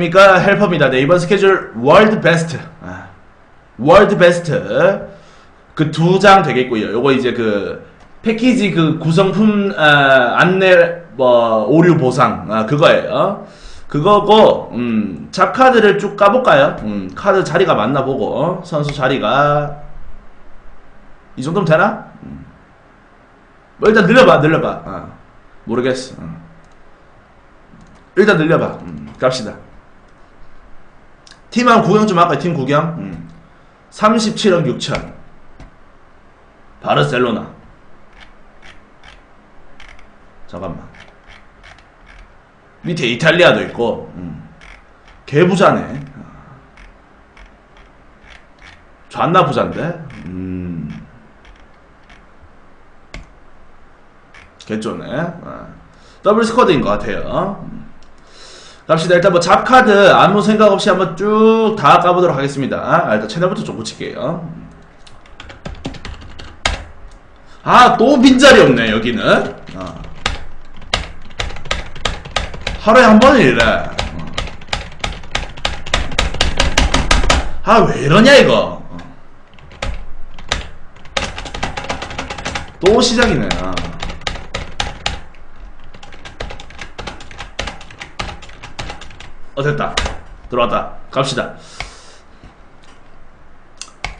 안녕하십니까 헬퍼입니다. 네, 이번 스케줄 월드 베스트 아, 월드 베스트 그 두 장 되겠고요. 요거 이제 그 패키지 그 구성품 아, 안내 뭐 오류 보상 아, 그거예요. 그거고 음, 잡카드를 쭉 까볼까요? 음, 카드 자리가 맞나 보고 선수 자리가 이 정도면 되나? 음. 뭐 일단 늘려봐 늘려봐 아, 모르겠어 음. 일단 늘려봐 음, 갑시다 팀 한 구경 좀 할까요? 팀 구경? 음. 37억 6천. 바르셀로나. 잠깐만. 밑에 이탈리아도 있고, 음. 개부자네. 존나 부자인데? 음. 개쩌네. 아. 더블 스쿼드인 것 같아요. 음. 갑시다. 일단 뭐 잡카드 아무 생각 없이 한번 쭉 다 까보도록 하겠습니다. 아, 일단 채널부터 좀 고칠게요. 아, 또 빈자리 없네, 여기는. 어. 하루에 한 번이래. 어. 아, 왜 이러냐, 이거. 어. 또 시작이네. 아. 어 됐다. 들어왔다. 갑시다.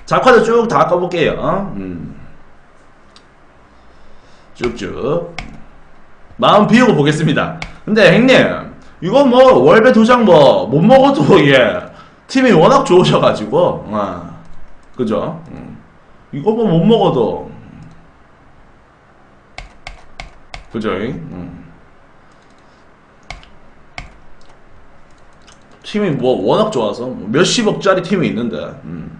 잡카드 쭉다 까볼게요. 음. 쭉쭉. 마음 비우고 보겠습니다. 근데 형님 이거 뭐 월배 도장 뭐 못 먹어도 예 팀이 워낙 좋으셔가지고 아 그죠? 음. 이거 뭐 못 먹어도. 그죠 음. 팀이 뭐 워낙 좋아서 뭐 몇십억짜리 팀이 있는데 음.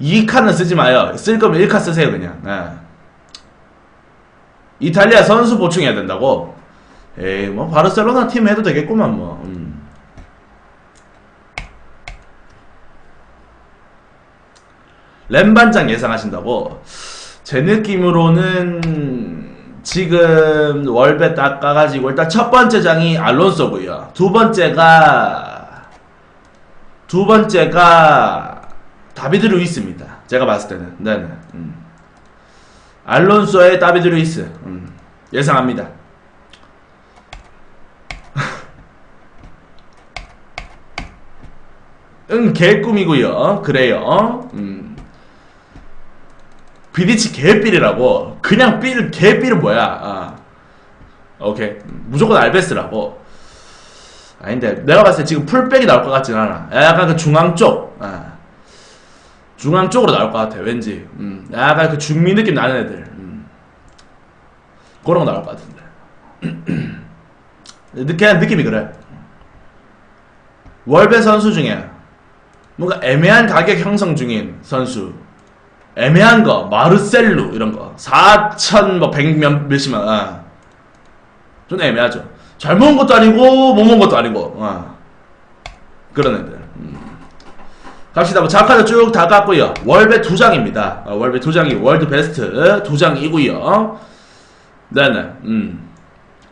이 칸은 쓰지 마요 쓸 거면 1카 쓰세요 그냥 예. 이탈리아 선수 보충해야 된다고 에이 뭐 바르셀로나 팀 해도 되겠구만 뭐 음. 램반장 예상하신다고 제 느낌으로는 지금 월배 닦아가지고 일단 첫 번째 장이 알론소고요. 두 번째가 두 번째가 다비드 루이스입니다. 제가 봤을 때는 네네. 음. 알론소의 다비드 루이스 음. 예상합니다. 응 개꿈이고요. 그래요. 음. 비디치 개삘이라고. 그냥 삘 개삘은 뭐야? 아. 오케이. 무조건 알베스라고. 아닌데 내가 봤을 때 지금 풀백이 나올 것 같진 않아. 약간 그 중앙 쪽. 아. 중앙 쪽으로 나올 것 같아 왠지. 음. 약간 그 중미 느낌 나는 애들. 음. 그런 거 나올 것 같은데. 그냥 느낌이 그래. 월배 선수 중에 뭔가 애매한 가격 형성 중인 선수 애매한 거 마르셀루 이런 거 4천 뭐 100 몇, 몇십만 아. 좀 애매하죠 잘 먹은 것도 아니고 못 먹은 것도 아니고 아. 그런 애들 음. 갑시다 뭐 자카드 쭉다 깠고요 월배 두 장입니다 어, 월배 두 장이 월드 베스트 두 장이고요 네네 음.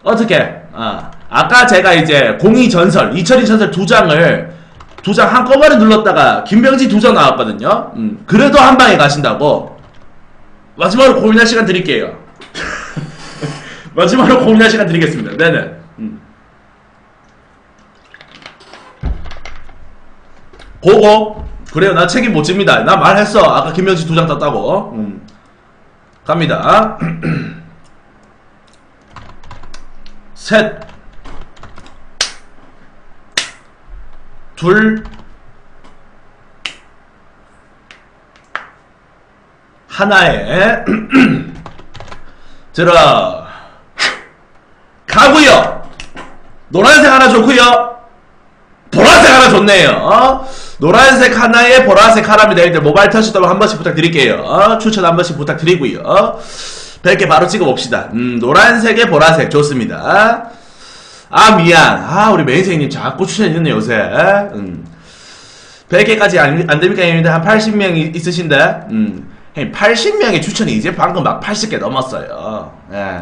어떻게 아. 아까 제가 이제 공이 전설 이철이 전설 두 장을 두 장 한꺼번에 눌렀다가 김병지 두 장 나왔거든요. 음, 그래도 한 방에 가신다고. 마지막으로 고민할 시간 드릴게요. 마지막으로 고민할 시간 드리겠습니다. 네네. 음. 고고. 그래요. 나 책임 못 집니다. 나 말했어. 아까 김병지 두 장 땄다고. 음. 갑니다. 셋. 둘. 하나에. 들어. 가고요. 노란색 하나 좋고요. 보라색 하나 좋네요. 어? 노란색 하나에 보라색 하나입니다. 여러분들 모바일 터치도 한 번씩 부탁드릴게요. 어? 추천 한 번씩 부탁드리고요. 100개 바로 찍어봅시다. 음, 노란색에 보라색. 좋습니다 아 미안 아 우리 매니저님 자꾸 추천해주네 요새 음. 100개까지 안, 안 됩니까 형님들 한 80명 있으신데 음. 형님 80명의 추천이 이제 방금 막 80개 넘었어요. 예.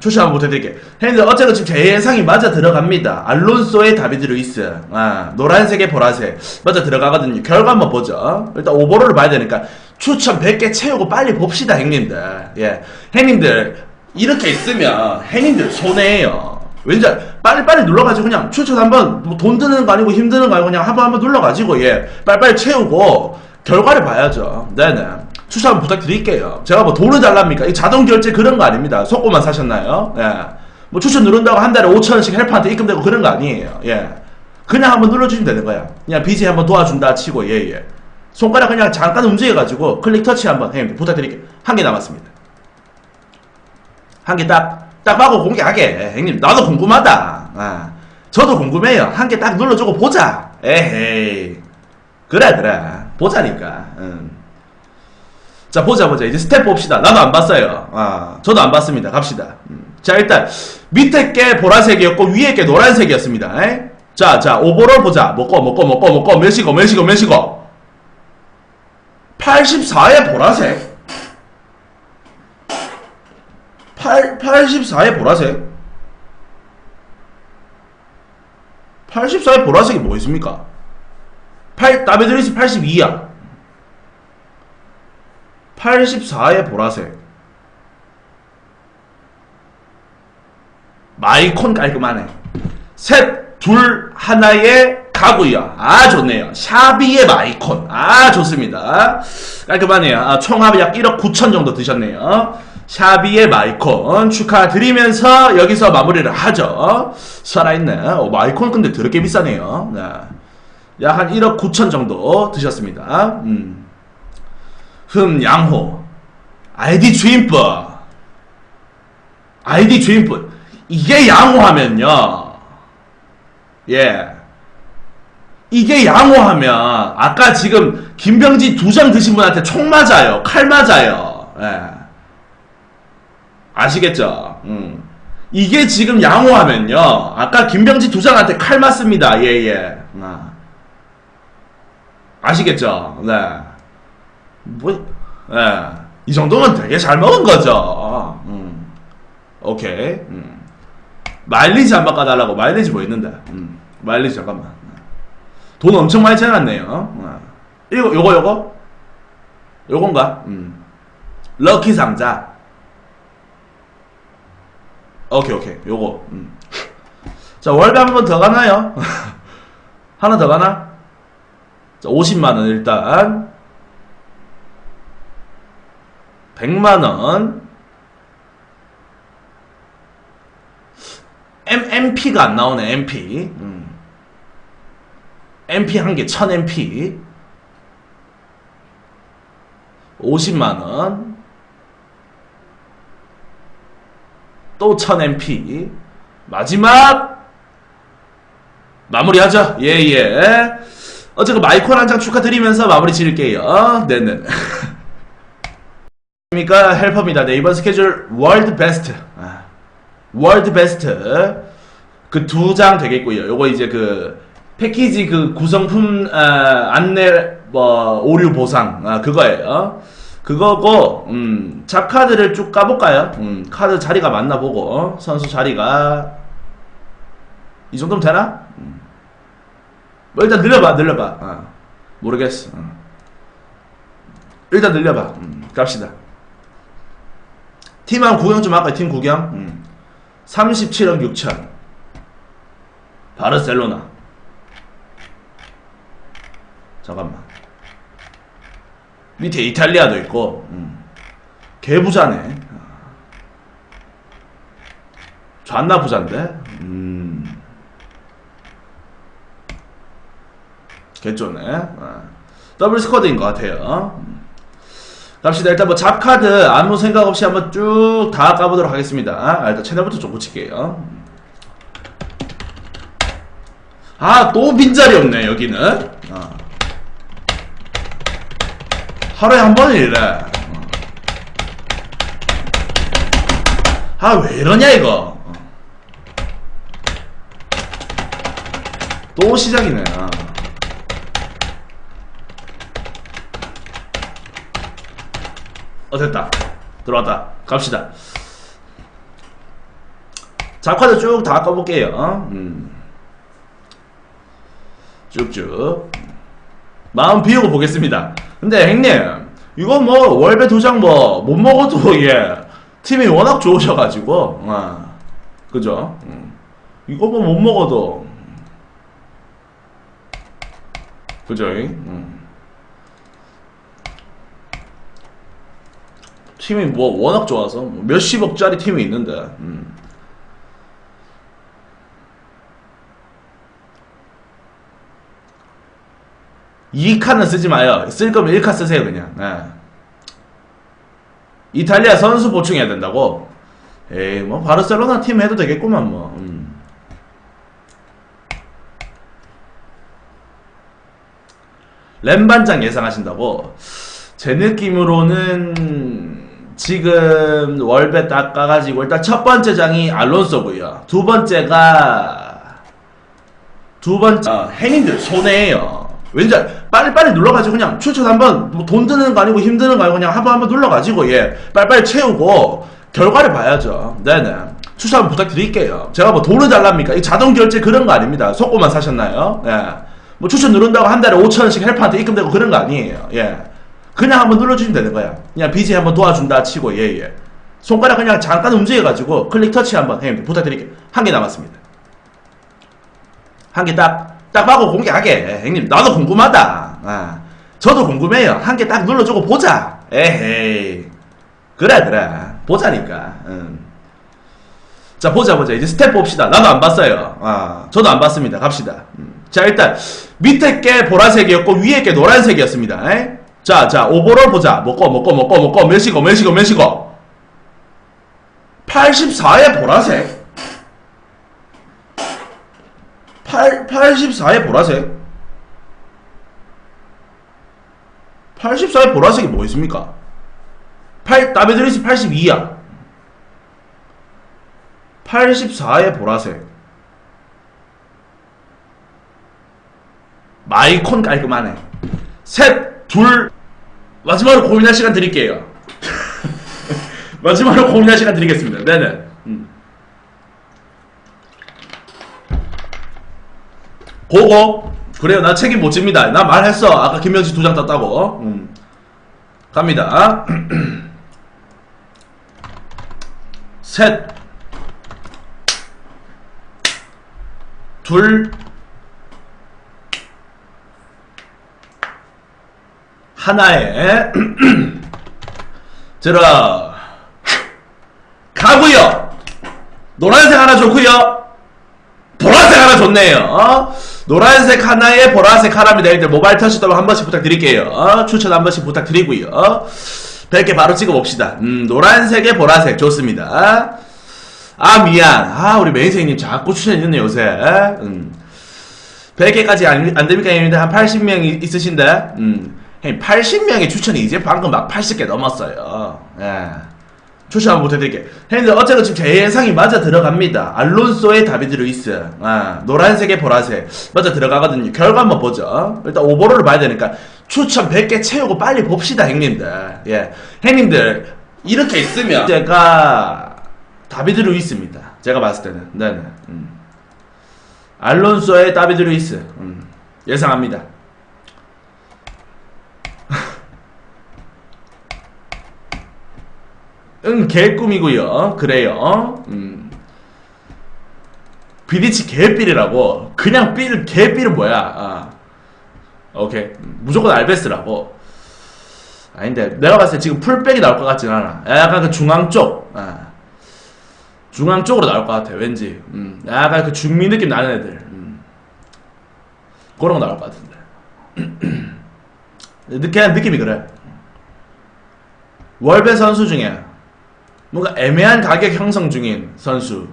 추천 한번 부탁드릴게요. 형님들 어쨌든 지금 제 예상이 맞아 들어갑니다. 알론소의 다비드 루이스, 아, 노란색의 보라색 맞아 들어가거든요. 결과 한번 보죠. 일단 오버롤을 봐야 되니까 추천 100개 채우고 빨리 봅시다, 형님들. 예, 형님들 이렇게 있으면 형님들 손해예요. 왠지 알- 빨리빨리 눌러가지고 그냥 추천 한번 뭐 돈 드는 거 아니고 힘드는 거 아니고 그냥 한번 한번 눌러가지고 예 빨리빨리 채우고 결과를 봐야죠. 네네. 추천 한번 부탁드릴게요. 제가 뭐 돈을 달랍니까? 이 자동 결제 그런 거 아닙니다. 속고만 사셨나요? 예. 뭐 추천 누른다고 한 달에 5천 원씩 헬퍼한테 입금되고 그런 거 아니에요. 예. 그냥 한번 눌러주시면 되는 거야. 그냥 BJ 한번 도와준다 치고 예예. 손가락 그냥 잠깐 움직여가지고 클릭 터치 한번 형님들 부탁드릴게요. 한 개 남았습니다. 한 개 딱, 딱 하고 공개하게. 형님, 나도 궁금하다. 아, 저도 궁금해요. 한 개 딱 눌러주고 보자. 에헤이. 그래, 그래. 보자니까. 응. 자, 보자, 보자. 이제 스텝 봅시다. 나도 안 봤어요. 아, 저도 안 봤습니다. 갑시다. 음. 자, 일단, 밑에 게 보라색이었고, 위에 게 노란색이었습니다. 에? 자, 자, 오버롤 보자. 먹고, 먹고, 먹고, 먹고, 몇이고, 몇이고, 몇이고. 84에 보라색. 8, 84의 보라색. 84의 보라색이 뭐 있습니까? 8, 다베드리스 82야. 84의 보라색. 마이콘 깔끔하네. 셋, 둘, 하나의 가구요 아 좋네요. 샤비의 마이콘. 아 좋습니다. 깔끔하네요. 아, 총합 약 1억 9천 정도 드셨네요 샤비의 마이콘 축하드리면서 여기서 마무리를 하죠. 살아있네. 어, 마이콘 근데 더럽게 비싸네요. 네. 약한 1억 9천 정도 드셨습니다. 음. 흠 양호. 아이디 주인법. 아이디 주인법. 이게 양호하면요. 예. 이게 양호하면 아까 지금 김병지 두 장 드신 분한테 총 맞아요. 칼 맞아요. 예 아시겠죠 음. 이게 지금 양호하면요 아까 김병지 두 장한테 칼 맞습니다 예 예 아. 아시겠죠 네 뭐, 예. 이 정도면 되게 잘 먹은 거죠. 음. 오케이. 음. 마일리지 한번 까달라고. 마일리지 뭐 있는데? 음. 마일리지 잠깐만. 돈 엄청 많이 채놨네요. 어. 이거, 요거, 요거? 요건가? 음. 럭키 상자. 오케이, 오케이. 요거. 음. 자, 월배 한 번 더 가나요? 하나 더 가나? 자, 50만원 일단. 100만원 M, MP가 안 나오네 MP 음. MP 한개 1000MP 50만원 또 1000MP 마지막 마무리하죠 예예 어쨌든 마이콘 한 장 축하드리면서 마무리 지을게요 네네 입니까 헬퍼입니다. 네, 이번 스케줄 월드 베스트. 아, 월드 베스트. 그 두 장 되겠고요. 요거 이제 그 패키지 그 구성품 아, 안내 뭐 오류 보상 아, 그거예요. 그거고 음, 잡 카드를 쭉 까볼까요? 음, 카드 자리가 맞나 보고 선수 자리가 이 정도면 되나? 음. 뭐 일단 늘려봐 늘려봐 아, 모르겠어 어. 일단 늘려봐 음, 갑시다 팀 한 구경 좀 할까요? 팀 구경? 음. 37억 6천. 바르셀로나. 잠깐만. 밑에 이탈리아도 있고, 음. 개부자네. 존나 부자인데? 음. 개쩌네. 아. 더블 스쿼드인 것 같아요. 음. 갑시다. 일단 뭐 잡카드 아무 생각 없이 한번 쭉 다 까보도록 하겠습니다. 아, 일단 채널부터 좀 고칠게요. 아, 또 빈자리 없네, 여기는. 아. 하루에 한 번은 이래. 어. 아, 왜 이러냐, 이거. 어. 또 시작이네. 아. 어 됐다 들어왔다 갑시다 자카드 쭉다 까볼게요 음. 쭉쭉 마음 비우고 보겠습니다 근데 형님 이거 뭐 월배 두장뭐 못 먹어도 예 팀이 워낙 좋으셔가지고 아 그죠 음. 이거 뭐 못 먹어도 그죠 음. 팀이 뭐 워낙 좋아서 뭐 몇십억짜리 팀이 있는데 음. 이 칸은 쓰지 마요. 쓸 거면 1카 쓰세요 그냥. 예. 이탈리아 선수 보충해야 된다고? 에이 뭐 바르셀로나 팀 해도 되겠구만 뭐. 음. 램반장 예상하신다고? 제 느낌으로는 지금 월배 딱 까가지고 일단 첫 번째 장이 알론소고요. 두 번째가 두 번째 아, 행인들 손해예요. 왠지 알- 빨리빨리 눌러가지고 그냥 추천 한번 뭐 돈 드는 거 아니고 힘드는 거 아니고 그냥 한번 한번 눌러가지고 예 빨리빨리 채우고 결과를 봐야죠. 네네. 추천 한번 부탁드릴게요. 제가 뭐 돈을 달랍니까? 이 자동 결제 그런 거 아닙니다. 속고만 사셨나요? 예. 뭐 추천 누른다고 한 달에 5천 원씩 헬퍼한테 입금되고 그런 거 아니에요. 예. 그냥 한번 눌러주시면 되는 거야. 그냥 BJ 한번 도와준다 치고 예예. 손가락 그냥 잠깐 움직여가지고 클릭 터치 한번 형님 부탁드릴게요. 한 개 남았습니다. 한 개 딱, 딱 하고 공개하게. 형님, 나도 궁금하다. 아, 저도 궁금해요. 한 개 딱 눌러주고 보자. 에헤이. 그래, 그래. 보자니까. 응. 자, 보자, 보자. 이제 스텝 봅시다. 나도 안 봤어요. 아, 저도 안 봤습니다. 갑시다. 음. 자, 일단, 밑에 게 보라색이었고, 위에 게 노란색이었습니다. 에? 자, 자, 오버롤 보자. 먹고, 먹고, 먹고, 먹고, 몇이고, 몇이고, 몇이고. 84에 보라색. 8, 84에 보라색. 84에 보라색이 뭐 있습니까? 8, 다베드리스 82야. 84에 보라색. 마이콘 깔끔하네. 셋, 둘, 마지막으로 고민할 시간 드릴게요. 마지막으로 고민할 시간 드리겠습니다. 네네. 음. 고고. 그래요. 나 책임 못 집니다. 나 말했어. 아까 김명지 두장 땄다고. 음. 갑니다. 셋. 둘. 하나에 들어 가고요. 노란색 하나 좋고요. 보라색 하나 좋네요. 어? 노란색 하나에 보라색 하나입니다. 여러분들 모바일 터치도 한 번씩 부탁드릴게요. 어? 추천 한 번씩 부탁드리고요. 100개 바로 찍어봅시다. 음, 노란색에 보라색 좋습니다. 아 미안. 아 우리 메인생님 자꾸 추천해주네 요새. 음. 100개까지 안, 안 됩니까 형님들? 한 80명 있으신데? 음. 형님 80명의 추천이 이제 방금 막 80개 넘었어요. 예. 한번 부탁드릴게요. 형님들 어쨌든 지금 제 예상이 맞아 들어갑니다. 알론소의 다비드 루이스. 아, 노란색에 보라색. 맞아 들어가거든요. 결과 한번 보죠. 일단 오버롤을 봐야 되니까 추천 100개 채우고 빨리 봅시다 형님들. 예. 형님들 이렇게 있으면 제가 다비드 루이스입니다. 제가 봤을 때는. 네네. 음. 알론소의 다비드 루이스. 음. 예상합니다. 응, 개꿈이고요. 그래요. 음. 비디치 개삘이라고. 그냥 삘, 개삘은 뭐야? 아. 오케이. 무조건 알베스라고. 아닌데, 내가 봤을 때 지금 풀백이 나올 것 같진 않아. 약간 그 중앙 쪽. 아. 중앙 쪽으로 나올 것 같아, 왠지. 음. 약간 그 중미 느낌 나는 애들. 음. 그런 거 나올 것 같은데. 그냥 느낌이 그래. 월배 선수 중에 뭔가 애매한 가격 형성 중인 선수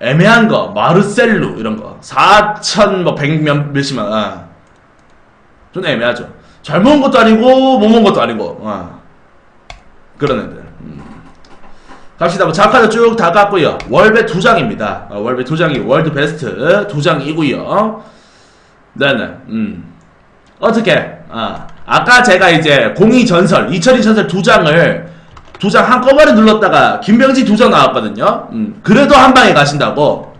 애매한 거 마르셀루 이런 거 4천 뭐 100 몇, 몇십만 아. 좀 애매하죠 잘 먹은 것도 아니고 못 먹은 것도 아니고 아. 그런 애들 음. 갑시다 뭐 자카드 쭉다 깠고요 월배 두 장입니다 어, 월배 두 장이 월드 베스트 두 장이고요 네네 음. 어떻게 아. 아까 제가 이제 공이 전설 이철이 전설 두 장을 두 장 한꺼번에 눌렀다가 김병지 두 장 나왔거든요. 음, 그래도 한 방에 가신다고.